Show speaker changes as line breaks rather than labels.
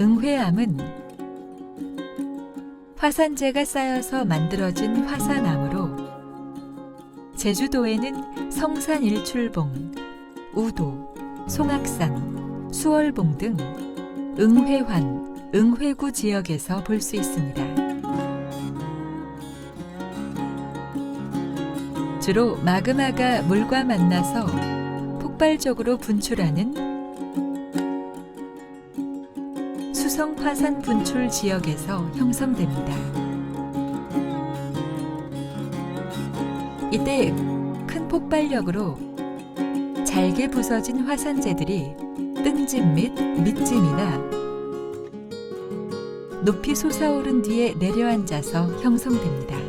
응회암은 화산재가 쌓여서 만들어진 화산암으로 제주도에는 성산 일출봉, 우도, 송악산, 수월봉 등 응회환, 응회구 지역에서 볼 수 있습니다. 주로 마그마가 물과 만나서 폭발적으로 분출하는 수성 화산 분출 지역에서 형성됩니다. 이때 큰 폭발력으로 잘게 부서진 화산재들이 뜬집 및 밑짐이나 높이 솟아오른 뒤에 내려앉아서 형성됩니다.